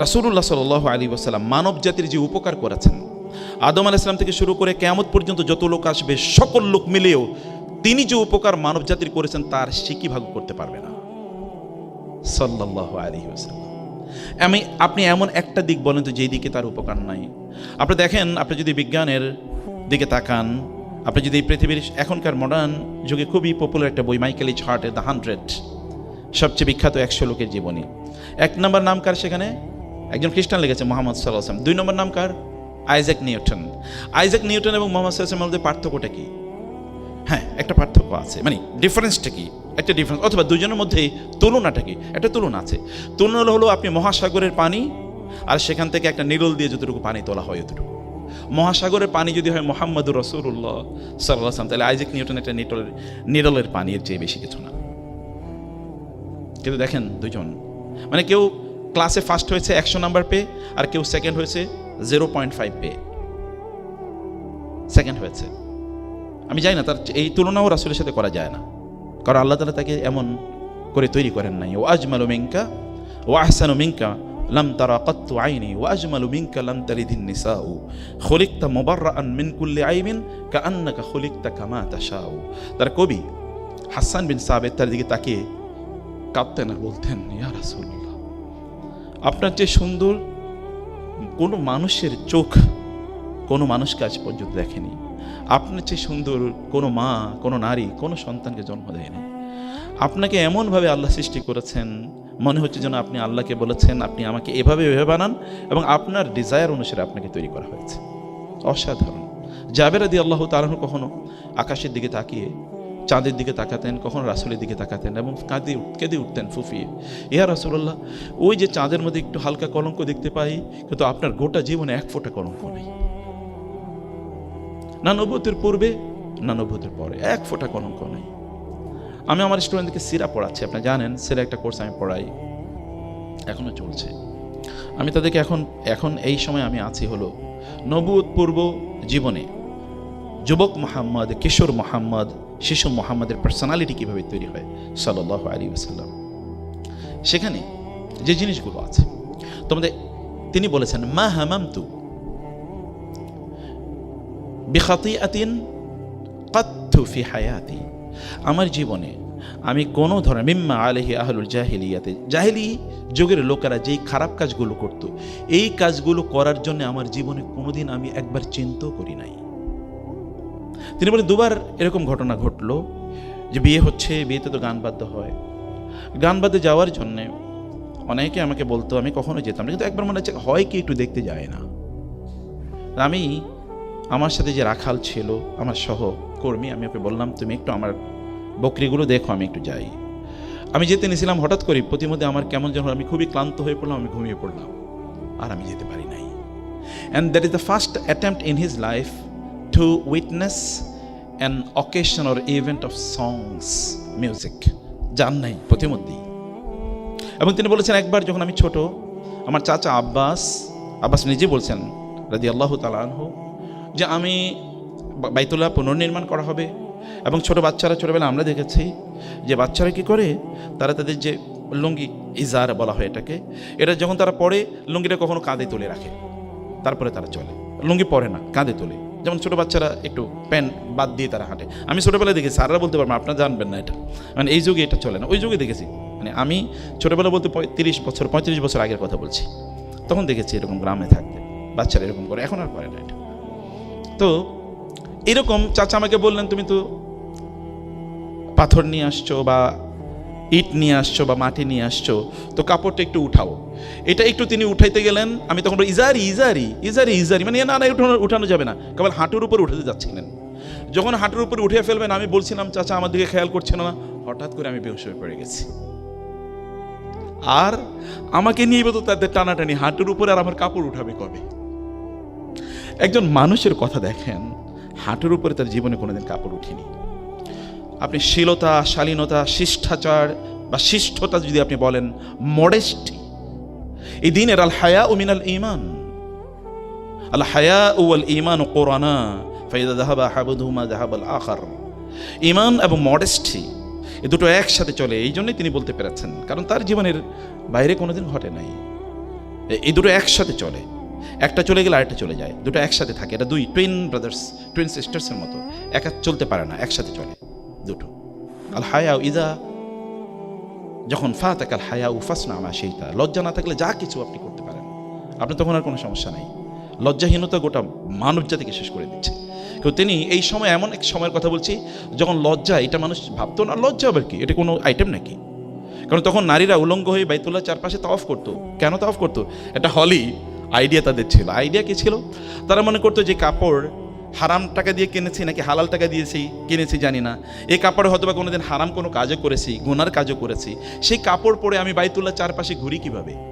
রাসুল্লাহ সাল আলী ওসাল্লাম মানব জাতির যে উপকার করেছেন, আদম আল ইসলাম থেকে শুরু করে কেয়ামত পর্যন্ত যত লোক আসবে, সকল লোক মিলেও তিনি যে উপকার মানব জাতির করেছেন তার সে কি ভাগ করতে পারবে না। সাল্লাহ আলী আমি, আপনি এমন একটা দিক বলেন তো যেই দিকে তার উপকার নাই। আপনি দেখেন, আপনি যদি বিজ্ঞানের দিকে তাকান, আপনি যদি এই পৃথিবীর এখনকার মডার্ন যুগে খুবই পপুলার একটা বই মাইকেল ইচ হার্টের দ্য হান্ড্রেড সবচেয়ে বিখ্যাত একশো লোকের জীবনী। এক নম্বর নাম কার সেখানে? একজন খ্রিস্টান লেগেছে মোহাম্মদ সাল্লাম দুই নম্বর নাম কার? Isaac Newton. আইজাক নিউটন এবং মোহাম্মদ সাল্লামের মধ্যে পার্থক্যটা কি? হ্যাঁ একটা পার্থক্য আছে। মানে ডিফারেন্সটা কি? একটা ডিফারেন্স অথবা দুজনের মধ্যে তুলনাটা কি? একটা তুলনা আছে। তুলনা হলো আপনি মহাসাগরের পানি আর সেখান থেকে একটা নিরল দিয়ে যতটুকু পানি তোলা হয় অতটুকু। মহাসাগরের পানি যদি হয় মোহাম্মদুর রসুল্লাহ সাল্লাম তাহলে আইজাক নিউটন একটা নিটলের নিরলের পানির চেয়ে বেশি কিছু না। কিন্তু দেখেন দুজন মানে কেউ ক্লাসে ফার্স্ট হয়েছে একশো নাম্বার পেয়ে আর কেউ সেকেন্ড হয়েছে জিরো পয়েন্ট ফাইভ পেয়ে সেকেন্ড হয়েছে। আমি জানি না তার এই তুলনাও রাসুলের সাথে করা যায় না। কারণ আল্লাহ তালা তাকে এমন করে তৈরি করেন নাই। ও আজমালু মিঙ্কা ও আহসানু মিঙ্কা লাম তারা কত্তু আইনি ও আজমালু মিঙ্কা লাম তারিদিন নিসাউ। খলিকতা মোবাররান মিন কুল্লি আইমিন কা আন্নাকা খলিকতা কামা তাশাউ। তার কবি হাসান বিন সাবেদ তার দিকে তাকিয়ে কাঁদতেন আর বলতেন, ইয়া রাসূলুল্লাহ। আপনার যে সুন্দর কোনো মানুষের চোখ কোনো মানুষকে আজ পর্যন্ত দেখেনি। আপনার চেয়ে সুন্দর কোনো মা, কোনো নারী, কোনো সন্তানকে জন্ম দেয়নি। আপনাকে এমনভাবে আল্লাহ সৃষ্টি করেছেন, মনে হচ্ছে যেন আপনি আল্লাহকে বলেছেন, আপনি আমাকে এভাবে এভাবে বানান এবং আপনার ডিজায়ার অনুসারে আপনাকে তৈরি করা হয়েছে। অসাধারণ। জাবের আদি আল্লাহ তালাহ কখনো আকাশের দিকে তাকিয়ে চাঁদের দিকে তাকাতেন, কখনো রাসুলের দিকে তাকাতেন এবং কাঁদে, কেঁদে উঠতেন ফুফিয়ে। ইয়া রাসুল্লাহ ওই যে চাঁদের মধ্যে একটু হালকা কলঙ্ক দেখতে পাই, কিন্তু আপনার গোটা জীবনে এক ফোঁটা কলঙ্ক নেই। না নবতের পূর্বে, না নবতের পরে, এক ফোঁটা কলঙ্ক নেই। আমি আমার স্টুডেন্টদেরকে সিরা পড়াচ্ছি, আপনি জানেন, সিরা একটা কোর্স আমি পড়াই। এখনও চলছে। আমি তাদেরকে এখন এখন এই সময় আমি আছি হলো নবুত পূর্ব জীবনে। যুবক মোহাম্মদ, কিশোর মোহাম্মদ শিশু মোহাম্মদের পার্সোনালিটি কীভাবে তৈরি হয়? সাল্লাহ আলী ওসাল্লাম সেখানে যে জিনিসগুলো আছে, তোমাদের তিনি বলেছেন, মা হামামতু বিখাতি আতিন কাত্থু ফি হায়াতি। আমার জীবনে আমি কোনো ধরনের, মিম্মা আলহি আহলুল জাহিলিয়াতে, জাহিলি যুগের লোকেরা যেই খারাপ কাজগুলো করত, এই কাজগুলো করার জন্য আমার জীবনে কোনোদিন আমি একবার চিন্তাও করি নাই। তিনি বলেন, দুবার এরকম ঘটনা ঘটলো যে বিয়ে হচ্ছে, বিয়েতে তো গান বাদ্য হয়। গান বাদ্যে যাওয়ার জন্যে অনেকে আমাকে বলতো, আমি কখনো যেতাম না। কিন্তু একবার মনে হচ্ছে, হয় কি একটু দেখতে যায় না। আমি, আমার সাথে যে রাখাল ছিল, আমার সহকর্মী আমি ওকে বললাম, তুমি একটু আমার বকরিগুলো দেখো, আমি একটু যাই। আমি যেতে নিয়েছিলাম, হঠাৎ করে প্রতিমধ্যে আমার কেমন যেন আমি খুবই ক্লান্ত হয়ে পড়লাম, আমি ঘুমিয়ে পড়লাম। আর আমি যেতে পারি নাই। And that is the first attempt in his life to witness an occasion or event of songs music যান নাই, প্রতিমধ্যেই। এবং তিনি বলেছেন, একবার যখন আমি ছোট, আমার চাচা আব্বাস আব্বাস নিজে বলছেন রাজি আল্লাহ তালাহ যে আমি বাইতুল্লাহ পুনর্নির্মাণ করা হবে এবং ছোট বাচ্চারা ছোটোবেলা আমরা দেখেছি যে বাচ্চারা কি করে, তারা তাদের যে লুঙ্গি ইজার বলা হয় এটাকে, এটা যখন তারা পরে লুঙ্গিটা কখনো কাঁধে তুলে রাখে, তারপরে তারা চলে। লুঙ্গি পরে না, কাঁধে তোলে। যেমন ছোটো বাচ্চারা একটু প্যান্ট বাদ দিয়ে তারা হাঁটে। আমি ছোটোবেলায় দেখেছি, স্যাররা বলতে পারব আপনারা জানবেন না এটা। মানে এই যুগে এটা চলে না, ওই যুগে দেখেছি। মানে আমি ছোটোবেলা বলতে তিরিশ বছর, পঁয়ত্রিশ বছর আগের কথা বলছি। তখন দেখেছি এরকম গ্রামে থাকতে, বাচ্চারা এরকম করে, এখন আর করে না এটা। তো এরকম চাচা আমাকে বললেন, তুমি তো পাথর নিয়ে আসছো বা ইট নিয়ে আসছো বা মাটি নিয়ে আসছো, তো কাপড়টা একটু উঠাও। এটা একটু তিনি উঠাইতে গেলেন, আমি তখন ইজারি ইজারি ইজারি ইজারি। মানে না না উঠানো উঠানো যাবে না। কেবল হাঁটুর উপর উঠাতে যাচ্ছিলেন। যখন হাঁটুর উপর উঠে ফেলবেন, আমি বলছিলাম, চাচা, আমার দিকে খেয়াল করছে না। হঠাৎ করে আমি বেহুশ হয়ে পড়ে গেছি। আর আমাকে নিয়ে তো তাদের টানাটানি, হাঁটুর উপরে আর আমার কাপড় উঠাবে কবে? একজন মানুষের কথা দেখেন, হাঁটুর উপরে তার জীবনে কোনোদিন কাপড় উঠেনি। আপনি শীলতা, শালীনতা, শিষ্টাচার বা শিষ্টতা যদি আপনি বলেন মডেস্টি এই দিনের আল হায়া ও মিনাল ইমান আল হায়া আল ইমান ও কোরআনা, ফাইদা জাহাবা হাবুদুমা জাহাবাল আখার ইমান এবং মডেস্টি এ দুটো একসাথে চলে, এই জন্যই তিনি বলতে পেরেছেন, কারণ তার জীবনের বাইরে কোনোদিন ঘটে নাই। এই দুটো একসাথে চলে। একটা চলে গেলে আরেকটা চলে যায়, দুটো একসাথে থাকে। এটা দুই টুইন ব্রাদার্স টুইন সিস্টার্সের মতো। একা চলতে পারে না, একসাথে চলে। দুটো। আল হায়া ইদা, যখন ফা তাকাল হায়া উফাসনা আমা সেইটা লজ্জা না থাকলে যা কিছু আপনি করতে পারেন। আপনার তখন আর কোনো সমস্যা নাই। লজ্জাহীনতা গোটা মানব জাতিকে শেষ করে দিচ্ছে। কিন্তু তিনি এই সময় এমন এক সময়ের কথা বলছি, যখন লজ্জা, এটা মানুষ ভাবতো না, লজ্জা আবার কি? এটা কোনো আইটেম নাকি? কারণ তখন নারীরা উলঙ্গ হয়ে বাইতুল্লাহ চারপাশে তাওয়াফ করতো। কেন তাওয়াফ করতো? একটা হলি আইডিয়া তাদের ছিল। আইডিয়া কি ছিল? তারা মনে করতো যে কাপড় হারাম টাকা দিয়ে কিনেছি নাকি হালাল টাকা দিয়েছি কিনেছি জানি না। এই কাপড়ে হয়তো বা কোনোদিন হারাম কোনো কাজও করেছি, গুনার কাজও করেছি। সেই কাপড় পরে আমি বাইতুল্লাহ চারপাশে ঘুরি কীভাবে?